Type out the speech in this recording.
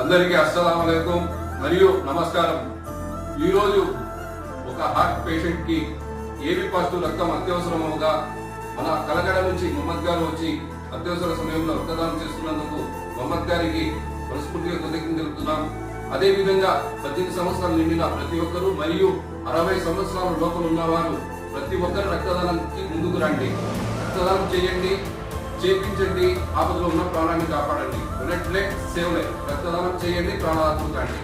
అందరికీ అస్సలం మరియు నమస్కారం. ఈరోజు ఒక హార్ట్ పేషెంట్కి ఏబి పాజిటివ్ రక్తం అత్యవసరముగా మన కలగడ నుంచి మహమ్మద్ గారు వచ్చి అత్యవసర సమయంలో రక్తదానం చేస్తున్నందుకు మహమ్మద్ గారికి మనస్ఫూర్తిగా కృతజ్ఞత తెలుపుతున్నాం. అదే విధంగా పద్దెనిమిది సంవత్సరాలు నిండిన ప్రతి ఒక్కరూ మరియు అరవై సంవత్సరాల లోపల ఉన్నవారు ప్రతి ఒక్కరు రక్తదానానికి ముందుకు రండి. రక్తదానం చేయండి. చేపించండి ఆపదలో ఉన్న ప్రాణాన్ని కాపాడండి. బ్లడ్ లైఫ్ సేవ్ లైఫ్ రక్తదానం చేయండి ప్రాణాలు కాండి